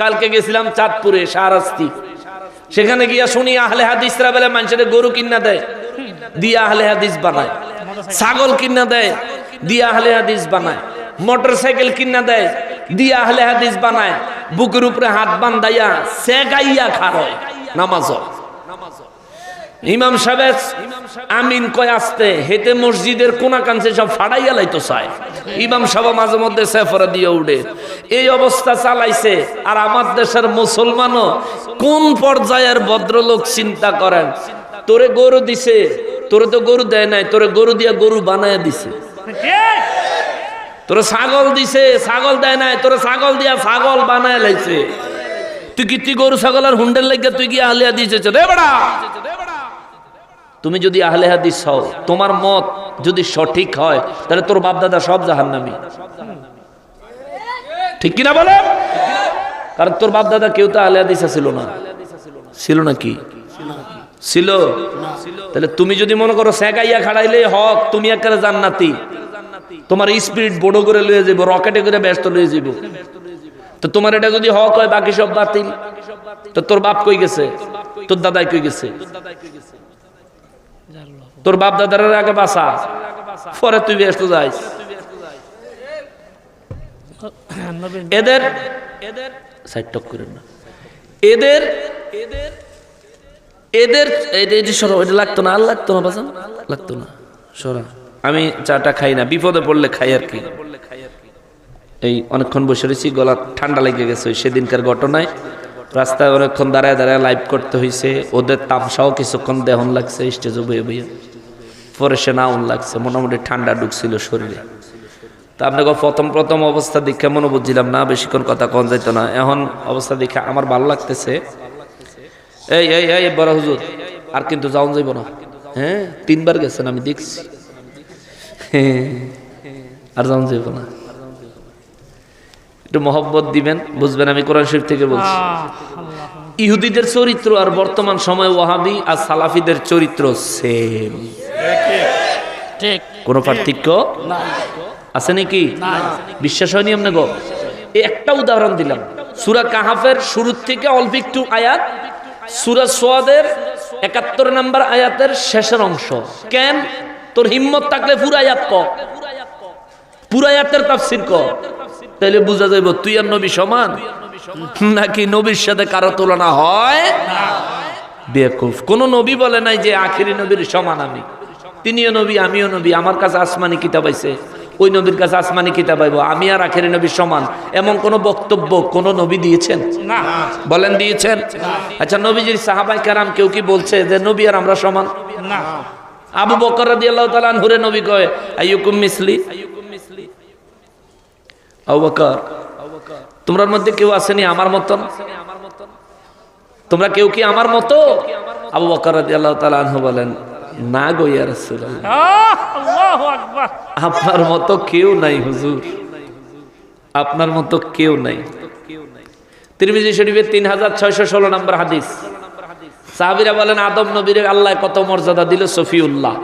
কালকে গেছিলাম চাঁদপুরে শাহরাস্তি সেখানে গিয়া শুনি আহলে হাদিসরা বলে, মানুষের গরু কিনা দেয়, দিয়ে আহলে হাদিস বানায়। ছাগল কিনা দেয়, দিয়ে আহলে হাদিস বানায়। মোটর সাইকেল কিনা দেয়, দিয়ে আহলে হাদিস বানায়। বুকের উপরে হাত বান্ধাইয়া সেগাইয়া খারয় নামাজ ইমাম সাহেব, আমিন কয় আসতে হেতে মসজিদের কোনা কাঞ্চে সব ফাড়াইয়া লাইতো চায় ইমাম সাহেব মাঝে মধ্যে সেফরা দিয়ে উঠে এই অবস্থা চালাইছে। আর আমার দেশের মুসলমানও কোন পর্যায়ের ভদ্রলোক চিন্তা করেন? তোরে গরু দিছে, তোরে তো গরু দেয় নাই, তোরে গরু দিয়া গরু বানায় দিছে। তোরে ছাগল দিছে, ছাগল দেয় নাই, তোরে ছাগল দিয়া ছাগল বানায় লাইছে। তুই কি তুই গরু, ছাগল আর হুন্ডের লেগে তুই কি আহলিয়া দিয়েছে রে বেড়া! তুমি যদি আহলে হাদিস হও, তোমার মত যদি সঠিক হয়, তাহলে তোর বাপ দাদা সব জাহান্নামী। ঠিক কিনা বলে কারণ তোর বাপ দাদা কেউ তো আহলে হাদিস ছিল না। ছিল নাকি ছিল। তাহলে তুমি যদি মনে করো সেগাইয়া খাড়াইলে হক, তুমি একেবারে জান্নাতি। তোমার স্পিরিট বড় করে লয়ে যাব রকেটে করে ব্যস্ত লয়ে যাব তো তোমার এটা যদি হক হয়, বাকি সব বাতিল। তো তোর বাপ কই গেছে? তোর দাদাই কই গেছে? তোর বাপ দাদার আগে বাসা, পরে তুই ব্যস্ত যাইস। এদের এদের সাইড টক করেন না। এদের এদের এদের এটা সরা ওইটা লাগতো না, আর লাগতো না, বাজান? লাগতো না। সরা, আমি চাটা খাই না, বিপদে পড়লে খাই আর কি। এই অনেকক্ষণ বসে রয়েছি, গলা ঠান্ডা লেগে গেছে সেদিনকার ঘটনায়। রাস্তায় অনেকক্ষণ দাঁড়ায় দাঁড়ায় লাইভ করতে হয়েছে ওদের তামসাও কিছুক্ষণ দেহন লাগছে স্টেজে বয়ে বইয়ে। পরে সে নাউন লাগছে, মোটামুটি ঠান্ডা ঢুকছিল শরীরে। তা আপনাকে প্রথম প্রথম অবস্থা দেখে মনে বুঝছিলাম না বেশিক্ষণ কথা কন যাইতো না। এখন অবস্থা দেখে আমার ভালো লাগতেছে। এই এই এই বড় হুজুর আর কিন্তু যাওন যাইব না। হ্যাঁ তিনবার গেছেন আমি দেখছি। হ্যাঁ, আর যাওন যাইব না। একটু মহব্বত দিবেন বুঝবেন আমি কোরআন শরীফ থেকে বলছি। ইহুদিদের চরিত্র আর বর্তমান সময় ওয়াহাবি আর সালাফিদের চরিত্র সেম ঠিক। কোনো পার্থক্য? আছে নাকি? বিশ্বাস হয়নি আপনি গো? এই একটা উদাহরণ দিলাম। সুরা কাহাফের শুরু থেকে অল্প একটু আয়াত, সুরা সোয়াদের একাত্তর নাম্বার আয়াতের শেষের অংশ। কেন? তোর হিম্মত থাকলে পুরো আয়াত ক। পুরো আয়াতের তাফসির ক। তাইলে বোঝা যাইব, তুই আর নবী সমান? নাকি নবীর সাথে কারও তুলনা হয়? বেকুফ। কোন নবী বলে নাই যে আখিরি নবীর সমান আমি। তিনিও নবী, আমিও নবী। আমার কাছে আসমানি কিতাব আইছে ওই নবীর কাছে আসমানি কিতাব আইব। আমি আর আখেরি নবীর সমান। এমন কোন বক্তব্য কোন নবী দিয়েছেন? না। বলেন দিয়েছেন? আচ্ছা নবীজির সাহাবাই কারাম কেউ কি বলছে যে নবী আর আমরা সমান? না। আবু বকর রাদি আল্লাহ তাআলা আনহুরে নবী কয় আইয়ুকুম মিসলি। আবু বকর তোমরার মধ্যে কেউ আসেনি আমার মতন? তোমরা কেউ কি আমার মতো? আবু বকর রাদিয়াল্লাহু তাআলা আনহু বলেন না গো ইয়া রাসূলুল্লাহ। আপনার মতো কেউ নাই হুজুর। আপনার মতো কেউ নাই। তিরমিজি শরীফের তিন হাজার ছয়শো ষোলো নম্বর হাদিস। সাহাবিরা বলেন আদম নবীরে আল্লাহ কত মর্যাদা দিল? সফিউল্লাহ।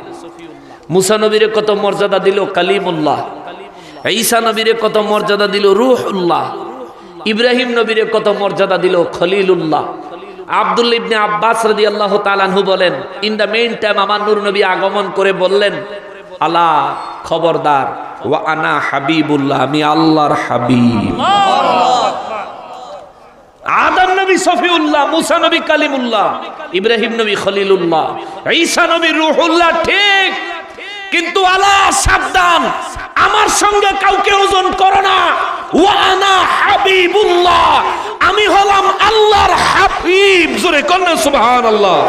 মুসা নবীরে কত মর্যাদা দিল? কালিমুল্লাহ। ঈসা নবীরে কত মর্যাদা দিল? রুহুল্লাহ। ইব্রাহিম নবীরে কত মর্যাদা দিল? খলিলুল্লাহ। আব্দুল ইবনে আব্বাস রাদিয়াল্লাহু তাআলাহু বলেন ইন দ্য মেইন টাইম আমার নূর নবী আগমন করে বললেন আলা খবরদার ওয়া আনা হাবিবুল্লাহ আমি আল্লাহর হাবিব। আদম নবী সফিউল্লাহ মুসা নবী কালিমুল্লাহ ইব্রাহিম নবী খলিলুল্লাহ ঈসা নবী রুহুল্লাহ ঠিক। কিন্তু আলা সাবধান আমার সঙ্গে কাউকে ওজন করো না। ওয়ানা হাবিবুল্লাহ আমি হলাম আল্লাহর হাবিব জোরে কন্যা সুবহানাল্লাহ।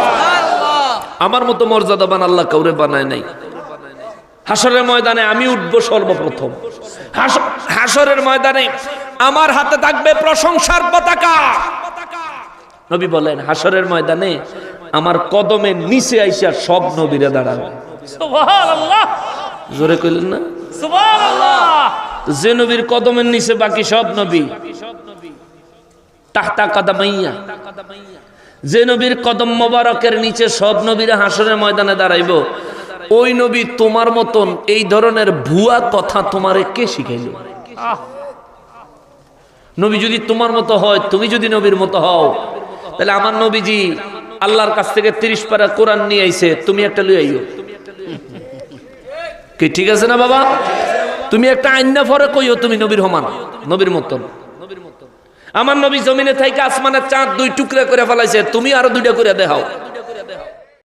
আমার মতো মর্যাদাবান আল্লাহ কাউরে বানায় নাই। হাসরের ময়দানে আমি উঠবো সর্বপ্রথম। হাস- হাসরের ময়দানে আমার হাতে থাকবে প্রশংসার পতাকা। নবী বলেন হাসরের ময়দানে আমার কদমের নিচে আইসা সব নবীরা দাঁড়াবে। সুবহানাল্লাহ। জোরে কইলেন না? সুবহানাল্লাহ। যে নবীর কদমের নিচে বাকি সব নবী। তাহতা কাদামাইয়া। যে নবীর কদম মোবারকের নিচে সব নবীরা হাসরের ময়দানে দাঁড়াইব, ওই নবী তোমার মতন এই ধরনের ভুয়া কথা তোমারে কে শিখাইল? নবী যদি তোমার মতো হয়, তুমি যদি নবীর মতো হও, তাহলে আমার নবীজি আল্লাহর কাছ থেকে তিরিশ পারা কোরআন নিয়ে আইছে, তুমি একটা লই আইও। কি ঠিক আছে না বাবা? তুমি একটা আইনা ফরে কইও তুমি নবীর হমান নবীর মতন। আমার নবী জমিনে থেকে আসমানের চাঁদ দুই টুকরা করে ফেলাইছে, তুমি আরও দুইটা করে দেখাও।